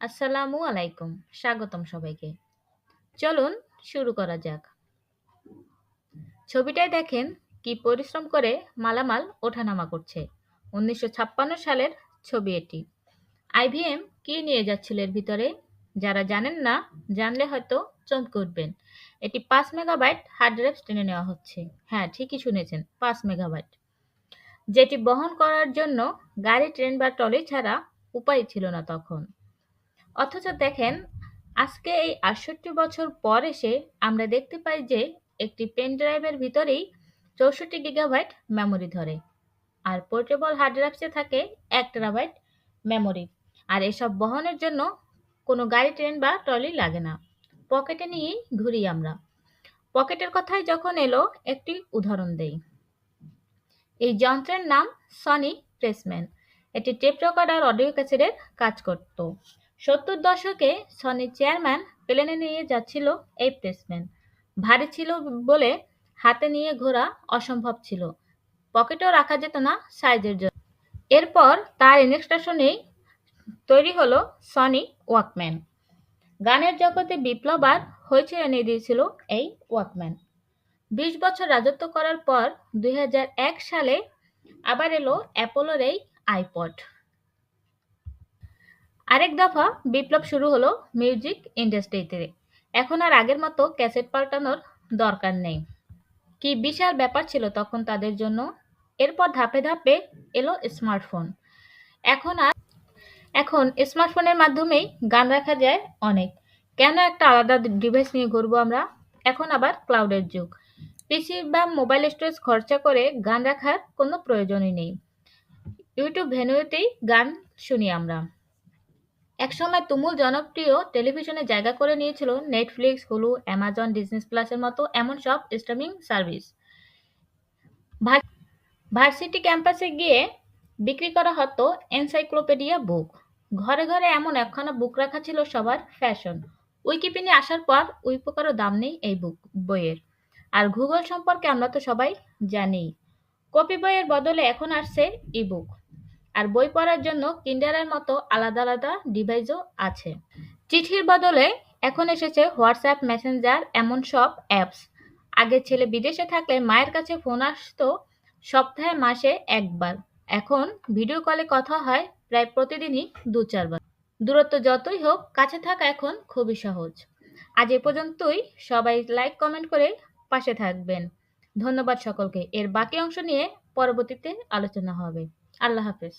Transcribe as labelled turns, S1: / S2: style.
S1: আসসালামু আলাইকুম, স্বাগতম সবাইকে। চলুন শুরু করা যাক। ছবিটায় দেখেন কি পরিশ্রম করে মালামাল ওঠানামা করছে। উনিশশো ছাপ্পান্ন সালের ছবি এটি। আইভিএম কি নিয়ে যাচ্ছিল এর ভিতরে? যারা জানেন না, জানলে হয়তো চমকে উঠবেন। এটি পাঁচ মেগাবাইট হার্ড ড্রাইভ টেনে নেওয়া হচ্ছে। হ্যাঁ ঠিকই শুনেছেন, পাঁচ মেগাবাইট। যেটি বহন করার জন্য গাড়ি, ট্রেন বা ট্রলি ছাড়া উপায় ছিল না তখন। অথচ দেখেন, আজকে এই আটষট্টি বছর পর এসে আমরা দেখতে পাই যে একটি পেন ড্রাইভের ভিতরেই চৌষট্টি গিগাবাইট মেমোরি ধরে। আর পোর্টেবল হার্ড ড্রাইভসে থাকে এক টেরাবাইট মেমোরি আর এসব বহনের জন্য কোনো গাড়ি ট্রেন বা ট্রলি লাগে না। পকেটে নিয়েই ঘুরি আমরা। পকেটের কথাই যখন এলো, একটি উদাহরণ দেই। এই যন্ত্রের নাম সনি প্রেসম্যান এটি টেপ রেকর্ডার অডিও ক্যাসেটের কাজ করত। সত্তর দশকে সনির চেয়ারম্যান প্লেনে নিয়ে যাচ্ছিল এই প্রেসম্যান ভারী ছিল বলে হাতে নিয়ে ঘোরা অসম্ভব ছিল। পকেটেও রাখা যেত না সাইজের জন্য। এরপর তার ইনস্ট্রাকশনেই তৈরি হলো সনি ওয়াকম্যান। গানের জগতে বিপ্লব আর হয়েছে এনে দিয়েছিল এই ওয়াকম্যান। বিশ বছর রাজত্ব করার পর দুই হাজার এক সালে আবার এলো অ্যাপোলোর এই আইপড। আরেক দফা বিপ্লব শুরু হলো মিউজিক ইন্ডাস্ট্রিতে। এখন আর আগের মতো ক্যাসেট পাল্টানোর দরকার নেই। কি বিশাল ব্যাপার ছিল তখন তাদের জন্য। এরপর ধাপে ধাপে এলো স্মার্টফোন। এখন আর, এখন স্মার্টফোনের মাধ্যমেই গান রাখা যায় অনেক। কেন একটা আলাদা ডিভাইস নিয়ে ঘুরবো আমরা? এখন আবার ক্লাউডের যুগ। পিসি বা মোবাইল স্টোরেজ খরচা করে গান রাখার কোনো প্রয়োজনই নেই। ইউটিউব ভেনুতেই গান শুনি আমরা। একসময় তুমুল জনপ্রিয় টেলিভিশনে জায়গা করে নিয়েছিল নেটফ্লিক্স হুলু অ্যামাজন ডিজনিস প্লাসের মতো এমন সব স্ট্রিমিং সার্ভিস ভার্সিটি ক্যাম্পাসে গিয়ে বিক্রি করা হতো এনসাইক্লোপিডিয়া বুক ঘরে ঘরে এমন একখানা বুক রাখা ছিল সবার ফ্যাশন উইকিপিনে আসার পর উইপোকারও দাম নেই এই বুক বইয়ের। আর গুগল সম্পর্কে আমরা তো সবাই জানি। কপি বইয়ের বদলে এখন আসছে ইবুক আর বই পড়ার জন্য কিন্ডারের মতো আলাদা আলাদা ডিভাইসও আছে। চিঠির বদলে এখন এসেছে হোয়াটসঅ্যাপ মেসেঞ্জার, এমন সব অ্যাপস। আগে ছেলে বিদেশে থাকলে মায়ের কাছে ফোন আসতো সপ্তাহে, মাসে একবার। এখন ভিডিও কলে কথা হয় প্রায় প্রতিদিনই দু চারবার। দূরত্ব যতই হোক, কাছে থাকা এখন খুবই সহজ। আজ এ পর্যন্তই। সবাই লাইক, কমেন্ট করে পাশে থাকবেন। ধন্যবাদ সকলকে। এর বাকি অংশ নিয়ে পরবর্তীতে আলোচনা হবে। আল্লাহ হাফেজ।